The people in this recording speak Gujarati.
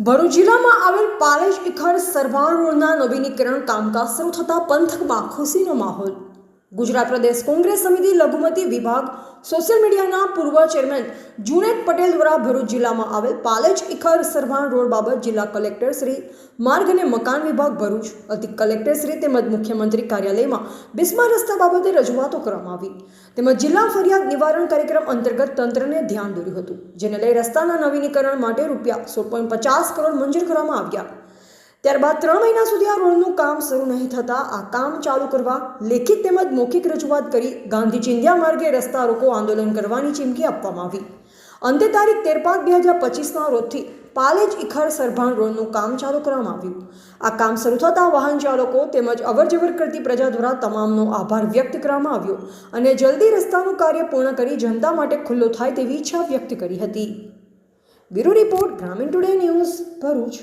ભરૂચ જિલ્લામાં આવેલ પાલેજ ઇખર સરવાણ રોડના નવીનીકરણ કામકાજ શરૂ થતાં પંથકમાં ખુશીનો માહોલ ગુજરાત પ્રદેશ કોંગ્રેસ સમિતિ લઘુમતી વિભાગ સોશિયલ મીડિયાના પૂર્વ ચેરમેન જુનેદ પટેલ દ્વારા ભરૂચ જિલ્લામાં આવેલ પાલેજ ઇખર સરવાણ રોડ બાબત જિલ્લા કલેક્ટર શ્રી માર્ગ અને મકાન વિભાગ ભરૂચ અધિક કલેક્ટર શ્રી તેમજ મુખ્યમંત્રી કાર્યાલયમાં બિસ્મા રસ્તા બાબતે રજૂઆતો કરવામાં આવી. તેમજ જિલ્લા ફરિયાદ નિવારણ કાર્યક્રમ અંતર્ગત તંત્રને ધ્યાન દોર્યું હતું, જેને લઈ રસ્તાના નવીનીકરણ માટે રૂપિયા સોળ પચાસ કરોડ મંજૂર કરવામાં આવ્યા. ત્યારબાદ ત્રણ મહિના સુધી આ રોડનું કામ શરૂ નહીં થતાં આ કામ ચાલુ કરવા લેખિત તેમજ મૌખિક રજૂઆત કરી ગાંધી ચિંધ્યા માર્ગે રસ્તા રોકો આંદોલન કરવાની ચીમકી આપવામાં આવી. અંતે તારીખ તેર પાંચ બે હજાર પચીસના રોજથી પાલેજ ઇખર સરભાણ રોડનું કામ ચાલુ કરવામાં આવ્યું. આ કામ શરૂ થતાં વાહન ચાલકો તેમજ અવરજવર કરતી પ્રજા દ્વારા તમામનો આભાર વ્યક્ત કરવામાં આવ્યો અને જલ્દી રસ્તાનું કાર્ય પૂર્ણ કરી જનતા માટે ખુલ્લો થાય તેવી ઈચ્છા વ્યક્ત કરી હતી. Bureau report Gramin today news Bharuch.